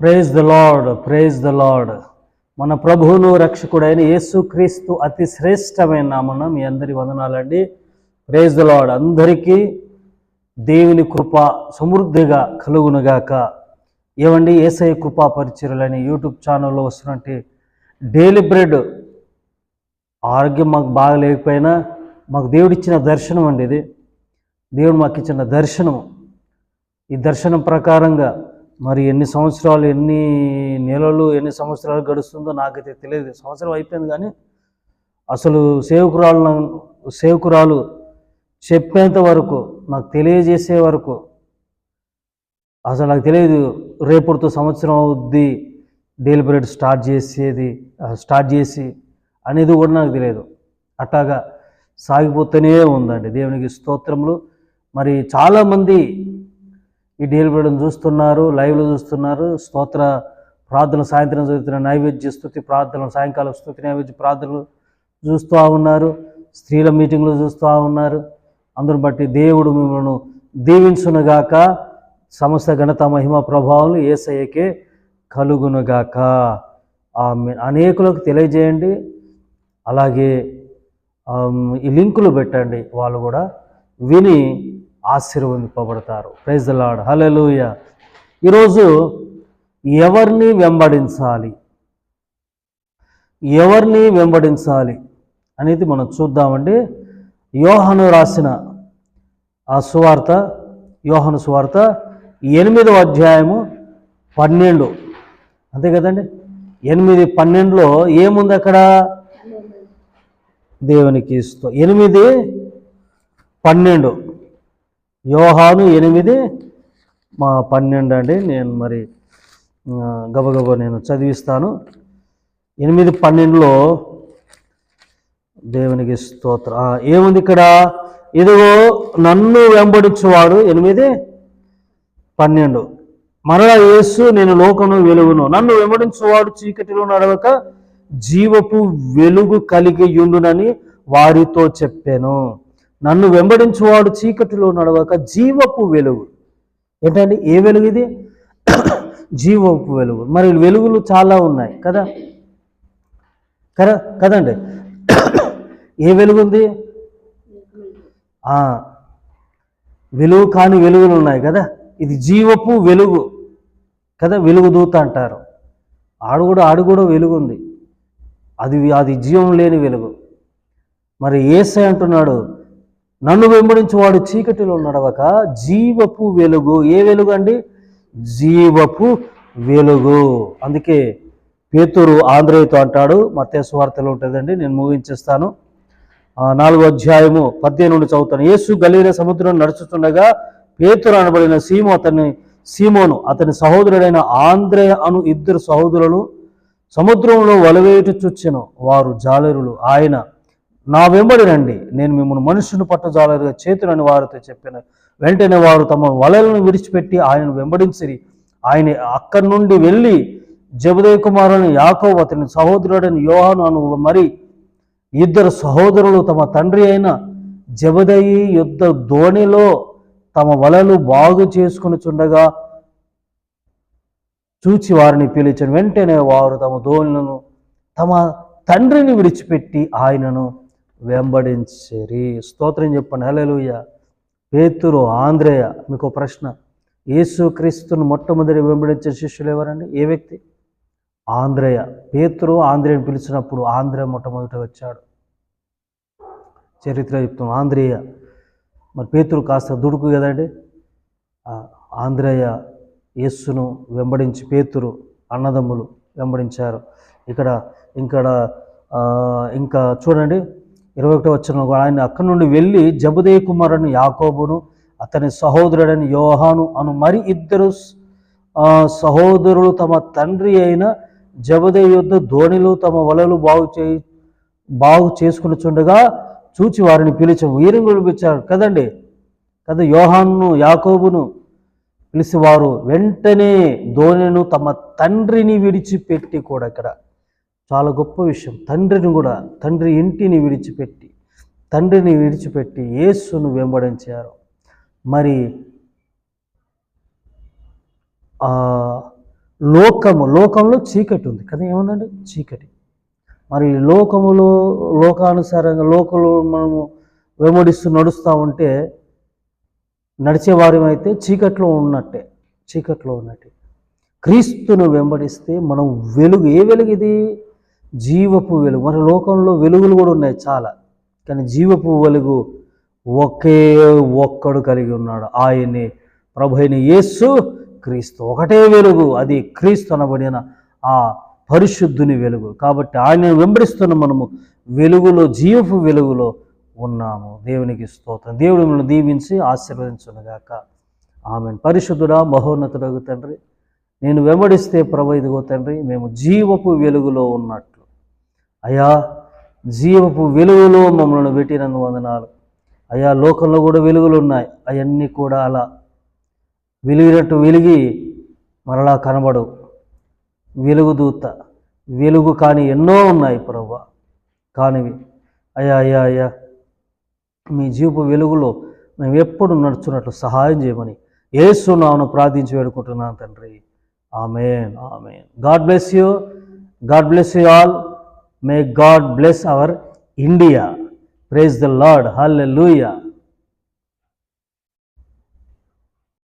Praise the Lord praise the Lord మన ప్రభువును రక్షకుడైన యేసుక్రీస్తు అతి శ్రేష్టమైన నామన మీ అందరి వందనాలండి. ప్రేజ్ ద లార్డ్ అందరికీ దేవుని కృప సమృద్ధిగా కలుగునుగాక. ఏమండి? ఏసఐ కృపా పరిచయలని యూట్యూబ్ ఛానల్లో వస్తున్నట్టు డైలీ బ్రెడ్ ఆరోగ్యం మాకు బాగా లేకపోయినా మాకు దేవుడిచ్చిన దర్శనం అండి ఇది. దేవుడు మాకు ఇచ్చిన దర్శనం ఈ దర్శనం ప్రకారంగా మరి ఎన్ని సంవత్సరాలు ఎన్ని నెలలు ఎన్ని సంవత్సరాలు గడుస్తుందో నాకైతే తెలియదు. సంవత్సరం అయిపోయింది కానీ అసలు సేవకురాలు సేవకురాలు చెప్పేంత వరకు నాకు తెలియజేసే వరకు అసలు నాకు తెలియదు రేపటితో సంవత్సరం అవుద్ది డైలీ స్టార్ట్ చేసేది స్టార్ట్ చేసి అనేది కూడా నాకు తెలియదు. అట్లాగా సాగిపోతూనే ఉందండి. దేవునికి స్తోత్రములు. మరి చాలామంది ఈ డైలీ చూస్తున్నారు లైవ్లో చూస్తున్నారు. స్తోత్ర ప్రార్థనలు సాయంత్రం జరుగుతున్న నైవేద్య స్థుతి ప్రార్థనలు సాయంకాలం స్థుతి నైవేద్య ప్రార్థనలు చూస్తూ ఉన్నారు. స్త్రీల మీటింగ్లు చూస్తూ ఉన్నారు. అందరు బట్టి దేవుడు మిమ్మల్ని దీవించునుగాక. సమస్త ఘనత మహిమ ప్రభావాలు ఏసఐకే కలుగునుగాక. ఆమె అనేకులకు తెలియజేయండి. అలాగే ఈ లింకులు పెట్టండి వాళ్ళు కూడా. విని ఆశీర్వదింపబడతారు. ప్రైజ్ ద లార్డ్ ఈరోజు ఎవరిని వెంబడించాలి? ఎవరిని వెంబడించాలి అనేది మనం చూద్దామండి. యోహను రాసిన ఆ సువార్త యోహను సువార్త ఎనిమిదవ అధ్యాయము పన్నెండు. అంతే కదండి? ఎనిమిది పన్నెండులో ఏముంది అక్కడ? దేవునికి ఇస్తూ ఎనిమిది పన్నెండు. యోహాను ఎనిమిది మా పన్నెండు అండి. నేను మరి గబగబ గబగబా నేను చదివిస్తాను. ఎనిమిది పన్నెండులో దేవునికి స్తోత్ర. ఏముంది ఇక్కడ? ఇదిగో నన్ను వెంబడించువాడు ఎనిమిది పన్నెండు. మరలా యేసు నేను లోకను వెలుగును. నన్ను వెంబడించువాడు చీకటిలో నడవక జీవపు వెలుగు కలిగి ఉండునని వారితో చెప్పాను. నన్ను వెంబడించువాడు చీకటిలో నడవక జీవపు వెలుగు. ఏంటండి? ఏ వెలుగు ఇది? జీవపు వెలుగు. మరి వెలుగులు చాలా ఉన్నాయి కదా? కదా? కదండి? ఏ వెలుగు ఉంది? వెలుగు కాని వెలుగులు ఉన్నాయి కదా? ఇది జీవపు వెలుగు కదా? వెలుగు దూత అంటారు. ఆడు కూడా ఆడు కూడా వెలుగు ఉంది. అది అది జీవం లేని వెలుగు. మరి ఏసై అంటున్నాడు నన్ను వెంబడించి వాడు చీకటిలో నడవక జీవపు వెలుగు. ఏ వెలుగు అండి? జీవపు వెలుగు. అందుకే పేతురు ఆంధ్రేయుతో అంటాడు మత్స్య వార్తలో ఉంటుందండి నేను ముగించేస్తాను నాలుగు నాలుగో అధ్యాయము పద్దెనిమిది నుండి చదువుతాను. యేసు గలీల సముద్రం నడుచుతుండగా పేతురు అనబడిన సీమో అతని సీమోను అతని సహోదరుడైన ఆంధ్రేయ అను ఇద్దరు సహోదరులను సముద్రంలో వలవేటు చుచ్చెను వారు జాలరులు. ఆయన నా వెంబడి రండి. నేను మిమ్మల్ని మనుషుని పట్టజాలరుగా చేతులని వారితో చెప్పిన వెంటనే వారు తమ వలలను విడిచిపెట్టి ఆయనను వెంబడించిరి. ఆయన అక్కడి నుండి వెళ్ళి జబదయ కుమారుని యాకోబు అతని సహోదరుడని యోహాను అను మరి ఇద్దరు సహోదరులు తమ తండ్రి అయిన జబదయి యుద్ధ ధోనిలో తమ వలలు బాగు చేసుకుని చుండగా చూచి వారిని పిలిచిన వెంటనే వారు తమ ధోనులను తమ తండ్రిని విడిచిపెట్టి ఆయనను వెంబడించేరి. స్తోత్రం చెప్పండి. హల్లెలూయా. పేతురు ఆంధ్రేయ మీకు ప్రశ్న. ప్రశ్న యేసుక్రీస్తును మొట్టమొదటి వెంబడించే శిష్యులు ఎవరండి? ఏ వ్యక్తి? ఆంధ్రేయ పేతురు ఆంధ్రేయని పిలిచినప్పుడు ఆంధ్రేయ మొట్టమొదట వచ్చాడు. చరిత్ర చెప్తున్నాం. ఆంధ్రేయ మరి పేతురు కాస్త దుడుకు కదండి. ఆంధ్రేయ యేస్సును వెంబడించి పేతురు అన్నదమ్ములు వెంబడించారు. ఇక్కడ ఇక్కడ ఇంకా చూడండి. ఇరవై ఒకటో వచ్చిన ఆయన అక్కడి నుండి వెళ్ళి జబుదే కుమారుని యాకోబును అతని సహోదరుడని యోహాను అను మరి ఇద్దరు సహోదరులు తమ తండ్రి అయిన జబదే యుద్ధ ధోనిలు తమ వలలు బాగు చేయి బాగు చేసుకుని చుండగా చూచి వారిని పిలిచి వీరిని పిలిపించారు కదండి? కదా యోహాను యాకోబును పిలిచి వారు వెంటనే ధోనిను తమ తండ్రిని విడిచిపెట్టి కూడా ఇక్కడ చాలా గొప్ప విషయం. తండ్రిని కూడా తండ్రి ఇంటిని విడిచిపెట్టి తండ్రిని విడిచిపెట్టి యేసును వెంబడించారు. మరి లోకము లోకంలో చీకటి ఉంది కదా ఏముందండి? చీకటి. మరి లోకములో లోకానుసారంగా లోకంలో మనము వెంబడిస్తూ నడుస్తూ ఉంటే నడిచేవారం అయితే చీకట్లో ఉన్నట్టే చీకట్లో ఉన్నట్టే. క్రీస్తును వెంబడిస్తే మనం వెలుగు ఏ వెలుగు ఇది? జీవపు వెలుగు. మన లోకంలో వెలుగులు కూడా ఉన్నాయి చాలా. కానీ జీవపు వెలుగు ఒకే ఒక్కడు కలిగి ఉన్నాడు. ఆయనే ప్రభు అయిన యేసు క్రీస్తు. ఒకటే వెలుగు. అది క్రీస్తు అనబడిన ఆ పరిశుద్ధుని వెలుగు. కాబట్టి ఆయనను వెంబడిస్తున్న మనము వెలుగులో జీవపు వెలుగులో ఉన్నాము. దేవునికి స్తోత్రం. దేవుడు మిమ్మల్ని దీవించి ఆశీర్వదించునుగాక. ఆమె పరిశుద్ధుడా మహోన్నతుడగు తండ్రి నేను వెంబడిస్తే ప్రభు ఇదిగో తండ్రి మేము జీవపు వెలుగులో ఉన్నట్లు. అయా జీవపు వెలుగులో మమ్మల్ని పెట్టినందు వందనాలు. అయా లోకంలో కూడా వెలుగులు ఉన్నాయి. అవన్నీ కూడా అలా వెలిగినట్టు వెలిగి మరలా కనబడవు. వెలుగుదూత వెలుగు కానీ ఎన్నో ఉన్నాయి ప్రభు కానివి. అయ్యా అయ్యా అయ్యా మీ జీవపు వెలుగులో మేము ఎప్పుడు నడుచున్నట్లు సహాయం చేయమని ఏసునామను ప్రార్థించి వేడుకుంటున్నాను తండ్రి. Amen amen. God bless you. God bless you all. May God bless our India. Praise the Lord. Hallelujah.